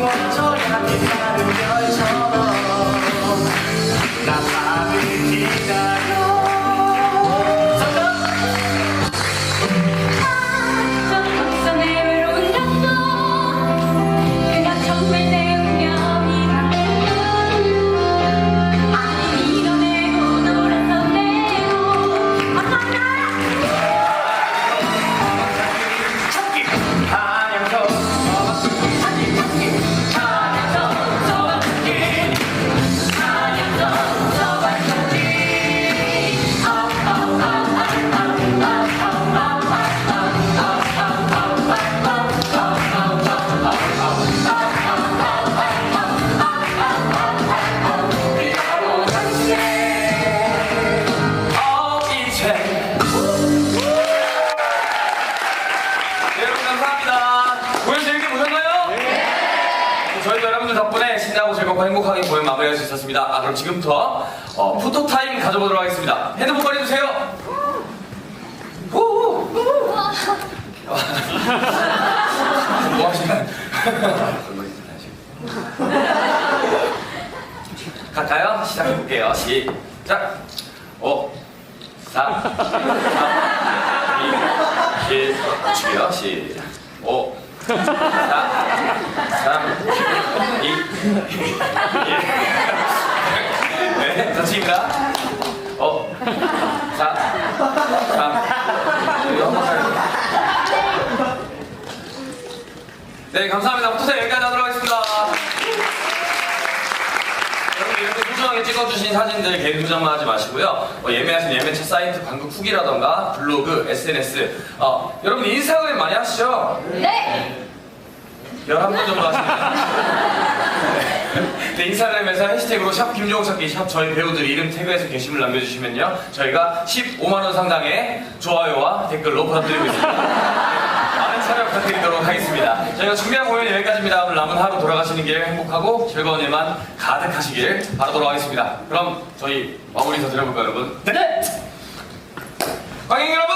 멈춰가는 하루 별처럼 나 밤을 기다려. 저희도 여러분들 덕분에 신나고 즐겁고 행복하게 공연 마무리할 수 있었습니다. 아 그럼 지금부터 어, 포토 타임 가져보도록 하겠습니다. 핸드폰 꺼내주세요. 후! 뭐? 갈까요? 시작해볼게요. 시작. 5, 4, 3, 2, 1. 멈추게요. 시작. 5, 4, 3, 2, 1. 네, 다치입니다. 5, 4, 3, 이거 한번 가요. 네, 감사합니다. 포토세 여기까지 하도록 하겠습니다. 여러분 이렇게 소중하게 찍어주신 사진들 개인 소장만 하지 마시고요. 어, 예매하신 예매차 사이트 방금 후기라던가 블로그, SNS. 어, 여러분 인스타그램 많이 하시죠? 네 11분 정도 하시네요. 네, 인스타그램에서 해시태그로 샵 김종욱 찾기 샵 저희 배우들 이름 태그해서 게시물 남겨주시면요. 저희가 15만원 상당의 좋아요와 댓글로 부탁드리고 있습니다. 하겠습니다. 저희가 준비한 공연 여기까지입니다. 오늘 남은 하루 돌아가시는 길 행복하고 즐거운 일만 가득하시길 바라도록 하겠습니다. 그럼 저희 마무리 인사 드려볼까요, 여러분? 네! 관객 여러분!